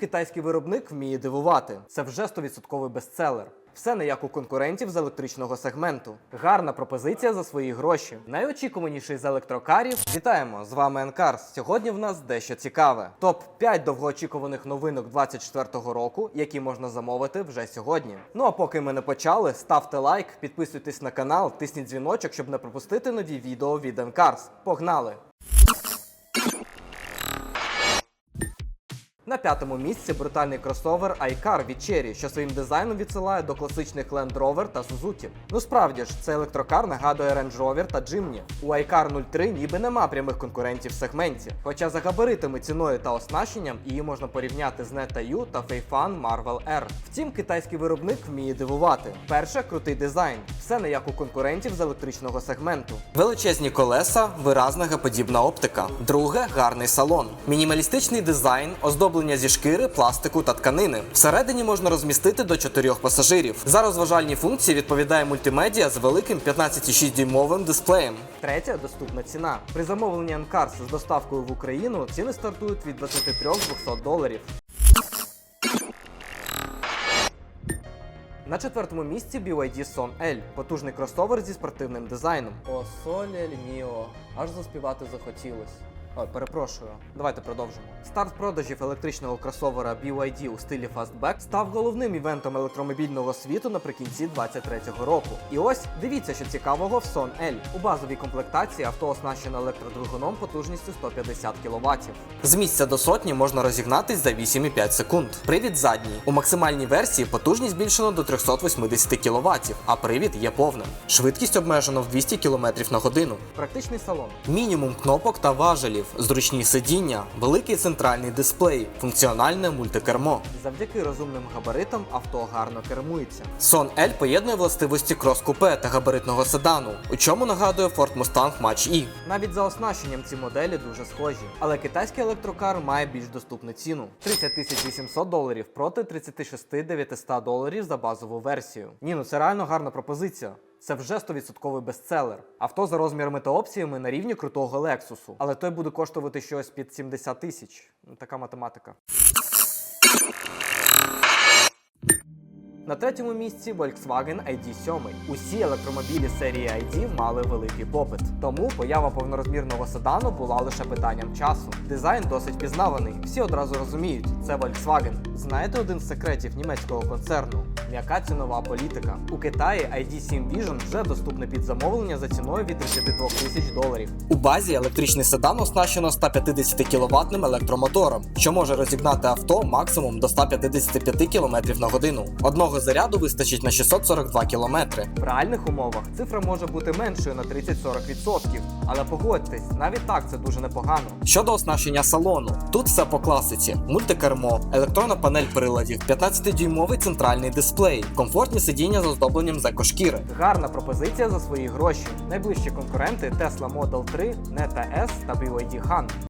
Китайський виробник вміє дивувати. Це вже 100% бестселер. Все не як у конкурентів з електричного сегменту. Гарна пропозиція за свої гроші. Найочікуваніший з електрокарів. Вітаємо! З вами Енкарс. Сьогодні в нас дещо цікаве. Топ 5 довгоочікуваних новинок 24-го року, які можна замовити вже сьогодні. Ну а поки ми не почали, ставте лайк, підписуйтесь на канал, тисніть дзвіночок, щоб не пропустити нові відео від Енкарс. Погнали! На п'ятому місці брутальний кросовер iCar від Cherry, що своїм дизайном відсилає до класичних Land Rover та Suzuki. Ну справді ж, цей електрокар нагадує Range Rover та Jimny. У iCar 03 ніби нема прямих конкурентів в сегменті. Хоча за габаритами, ціною та оснащенням її можна порівняти з Neta U та Feifan Marvel R. Втім, китайський виробник вміє дивувати. Перше крутий дизайн. Все не як у конкурентів з електричного сегменту. Величезні колеса, виразна геподібна оптика. Друге гарний салон. Мінімалістичний дизайн, оздоблення зі шкіри, пластику та тканини. Всередині можна розмістити до 4 пасажирів. За розважальні функції відповідає мультимедіа з великим 15,6 дюймовим дисплеєм. Третя доступна ціна. При замовленні Анкарс з доставкою в Україну ціни стартують від 23-200 доларів. На четвертому місці BYD Son L – потужний кросовер зі спортивним дизайном. О, Солель Міо. Аж заспівати захотілось. Ой, перепрошую. Давайте продовжимо. Старт продажів електричного кросовера BYD у стилі Fastback став головним івентом електромобільного світу наприкінці 23-го року. І ось дивіться, що цікавого в Son L. У базовій комплектації авто оснащено електродвигуном потужністю 150 кВт. З місця до сотні можна розігнатись за 8,5 секунд. Привід задній. У максимальній версії потужність збільшено до 380 кВт, а привід є повним. Швидкість обмежено в 200 км на годину. Практичний салон. Мінімум кнопок та важелів, зручні сидіння, великий центральний дисплей, функціональне мультикермо. Завдяки розумним габаритам авто гарно кермується. Son L поєднує властивості крос-купе та габаритного седану, у чому нагадує Ford Mustang Mach-E. Навіть за оснащенням ці моделі дуже схожі. Але китайський електрокар має більш доступну ціну 30 800 доларів проти 36 900 доларів за базову версію. Ні, ну це реально гарна пропозиція. Це вже 100% бестселер. Авто за розмірами та опціями на рівні крутого Лексусу. Але той буде коштувати щось під 70 тисяч. Ну, Така математика. На третьому місці Volkswagen ID7. Усі електромобілі серії ID мали великий попит. Тому поява повнорозмірного седану була лише питанням часу. Дизайн досить пізнаваний. Всі одразу розуміють, це Volkswagen. Знаєте один з секретів німецького концерну? М'яка цінова політика. У Китаї ID7 Vision вже доступний під замовлення за ціною від 32 тисяч доларів. У базі електричний седан оснащено 150 кВт електромотором, що може розігнати авто максимум до 155 км на годину. Одного заряду вистачить на 642 км. В реальних умовах цифра може бути меншою на 30-40%. Але погодьтесь, навіть так це дуже непогано. Щодо оснащення салону, тут все по класиці: мультикермо, електронна панель приладів, 15-дюймовий центральний дисплей, комфортні сидіння з оздобленням зекошкіри. екошкіри. Гарна пропозиція за свої гроші. Найближчі конкуренти Tesla Model 3, Neta S та BYD Han.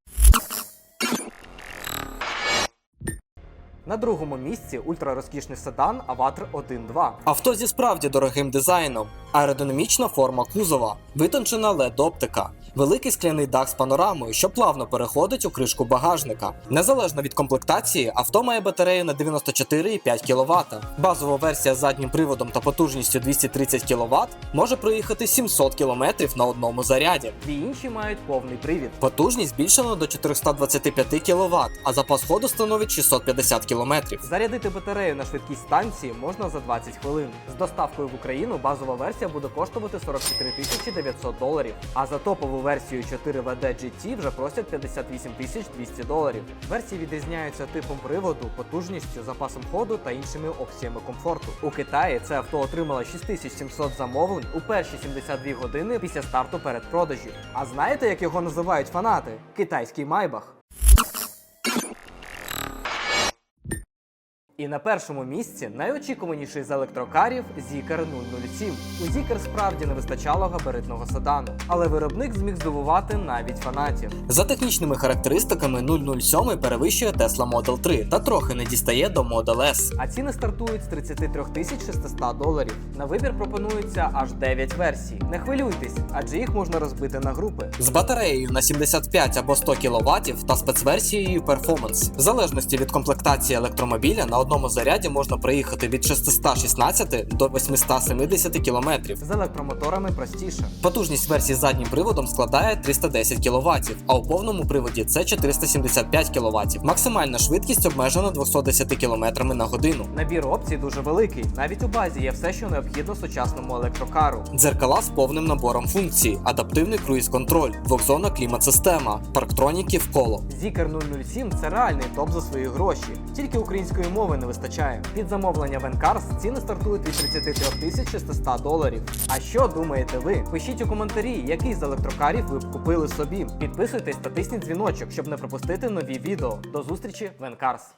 На другому місці ультрарозкішний седан Avatar 1.2. Авто зі справді дорогим дизайном, аеродинамічна форма кузова, витончена led оптика, великий скляний дах з панорамою, що плавно переходить у кришку багажника. Незалежно від комплектації, авто має батарею на 94,5 кВт. Базова версія з заднім приводом та потужністю 230 кВт може проїхати 700 км на одному заряді. Дві інші мають повний привід. Потужність збільшено до 425 кВт, а запас ходу становить 650 км. Зарядити батарею на швидкій станції можна за 20 хвилин. З доставкою в Україну базова версія буде коштувати 44 тисячі 900 доларів, а за топову версію 4WD GT вже просять 58 тисяч 200 доларів. Версії відрізняються типом приводу, потужністю, запасом ходу та іншими опціями комфорту. У Китаї це авто отримало 6700 замовлень у перші 72 години після старту передпродажів. А знаєте, як його називають фанати? Китайський майбах. І на першому місці найочікуваніший з електрокарів Zikr 007. У Zikr справді не вистачало габаритного седану, але виробник зміг здивувати навіть фанатів. За технічними характеристиками 007 перевищує Tesla Model 3 та трохи не дістає до Model S. А ціни стартують з 33 тисяч 600 доларів. На вибір пропонується аж 9 версій. Не хвилюйтесь, адже їх можна розбити на групи. З батареєю на 75 або 100 кВт та спецверсією Performance. В залежності від комплектації електромобіля на одному заряді можна проїхати від 616 до 870 км. З електромоторами простіше. Потужність версії з заднім приводом складає 310 кВт, а у повному приводі це 475 кВт. Максимальна швидкість обмежена 210 км на годину. Набір опцій дуже великий. Навіть у базі є все, що необхідно сучасному електрокару. Дзеркала з повним набором функцій, адаптивний круїз-контроль, двохзонна клімат-система, парктроніки в коло. Zikr 007 це реальний топ за свої гроші. Тільки української мови не вистачає. Під замовлення Венкарс ціни стартують від 33 тисяч 600 доларів. А що думаєте ви? Пишіть у коментарі, який з електрокарів ви б купили собі. Підписуйтесь та тисніть дзвіночок, щоб не пропустити нові відео. До зустрічі, Венкарс!